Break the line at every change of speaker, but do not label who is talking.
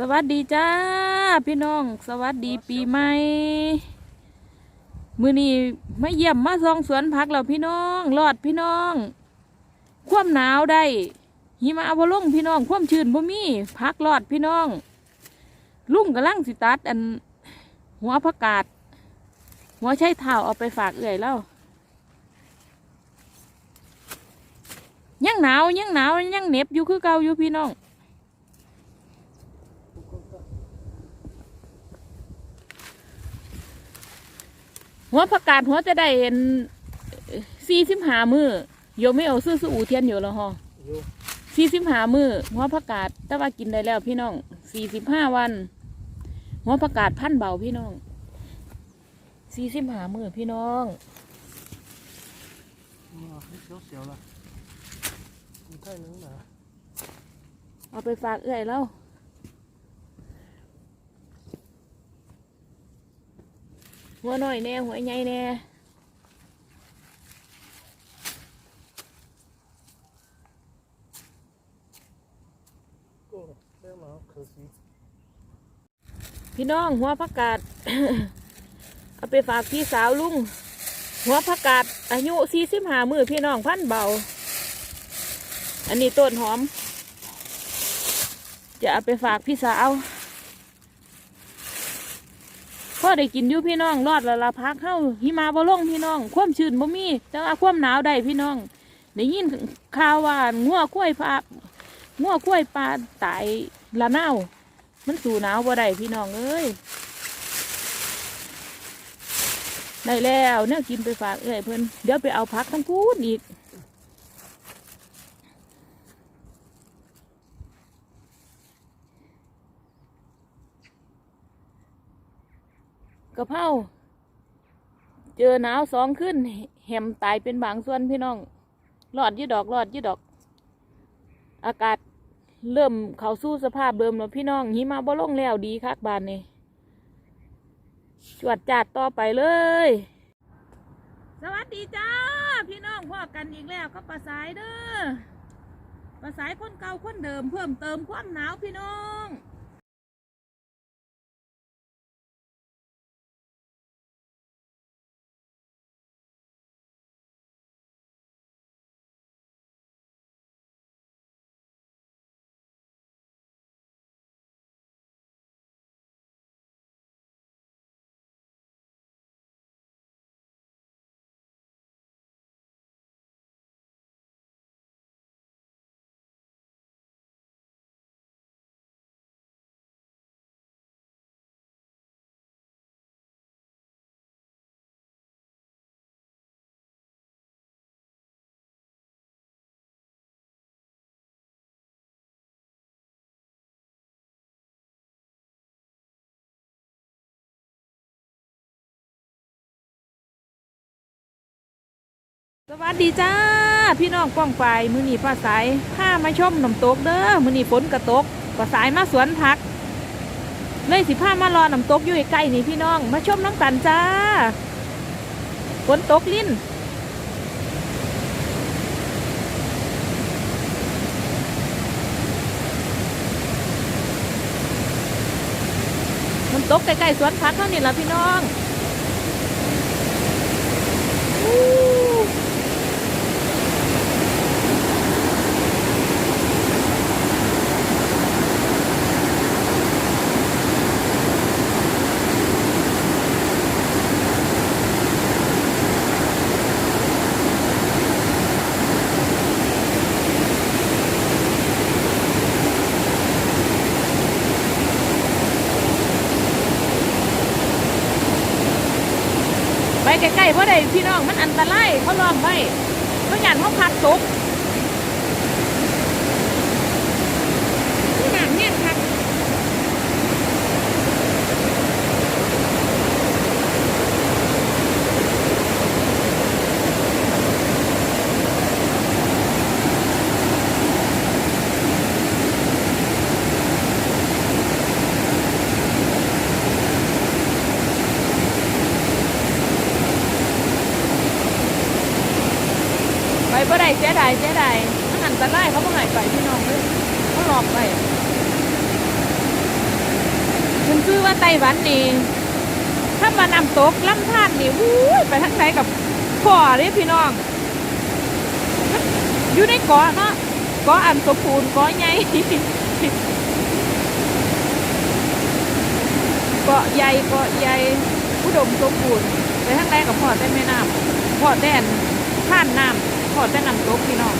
สวัสดีจ้า พี่น้อง สวัสดีปีใหม่มือนี้มาเยี่ยมมาซองสวนผักแล้วพี่น้องรอดพี่น้อง ความหนาวได้หิมะบ่ลงพี่น้องความชื้นบ่มีพักรอดพี่น้อง ลุงกำลังสิตัดอัน หัวผักกาด หัวใช้เท้าเอาไปฝากเอื่อยแล้วยังหนาวยังหนาวยังเหน็บอยู่คือเก่าอยู่พี่น้อง หัวผักกาดหัวจะได้เห็นสี่สิบหามือโยไม่เอาซื้อซื้ออูเทียนอยู่แล้วฮะสี่สิบหามือหัวผักกาดแต่ว่ากินได้แล้วพี่น้องสี่สิบห้าวัน หัวผักกาดพันเบาพี่น้องสี่สิบหามือพี่น้อง
เสียวเสียวๆละมีไท่หนึงนะ
เอาไปฝากเอื้อยแล้ว หัวน้อยแน่หัวใหญ่แน่
ก็เรีย
พี่น้องหัวผักกาด เอาไปฝากพี่สาวลุง หัวผักกาด อายุสี่สิบห้ามือพี่น้องพันเบา อันนี้ต้นหอม จะเอาไปฝากพี่สาว พ่อได้กินอยู่พี่น้องรอดละละพักเข้าหิมาบ่ลงพี่น้องความชื้นบ่มีแต่ว่าความหนาวได้พี่น้องได้ยินข่าวว่างัวกล้วยปลางัวกล้วยปลาตายละเน่ามันสู่หนาวบ่ได้พี่น้องเอ้ยได้แล้วเนี่ยกินไปฝากเอ้ยเพิ่อนเดี๋ยวไปเอาพักทั้งพูนอีก กระเพราเจอหนาวสองขึ้นแหมตายเป็นบางส่วนพี่น้องรอดยี่ดอกรอดยี่ดอก อากาศเริ่มเขาสู่สภาพเดิมแล้วพี่น้องหิมะบ่ลงแล้วดีคักบานนี่จวดจัดต่อไปเลย สวัสดีจ้า พี่น้องพอกันอีกแล้วก็ปลาสายเด้อปลาสายคนเก่าคนเดิมเพิ่มเติมความหนาวพี่น้อง สวัสดีจ้า พี่น้องป้องไปมือนีป้าสายผ้ามาชมน้ำตกเด้อมือนีฝนกระตกป้าสายมาสวนผัก เลยสิผ้ามารอน้ำตกอยู่ใกล้นี่พี่น้อง มาชมน้ำกันจ้าฝนตกลิ้นน้ำตกใกล้ๆสวนผักเท่านี้ละพี่น้อง ใกล้ๆเพราะใดพี่น้องมันอันตรายเขาล้อมไว้เพราะหยานเขาพัดตกนี่หนักเนี่ยครับไปเพราะใดเสียดายเสียดายมันอันตรายเขาบ่ใหายไปพี่น้องเลยเขาหลอกไปฉันซื้อว่าไต้หวันนี่ถ้ามาน้ำตกลำธารนี่วู้ยไปทางไหนกับพ่อเด้พี่น้อง อยู่ในเกาะเนาะเกาะอันสมบูรณ์เกาะใหญ่เกาะใหญ่เกาะใหญ่อุดมสมบูรณ์ไปทางไหนกับพ่อแต่แม่น้ำพ่อแต่อันท่านน้ำ ขอแต่น้ำตกพี่น้อง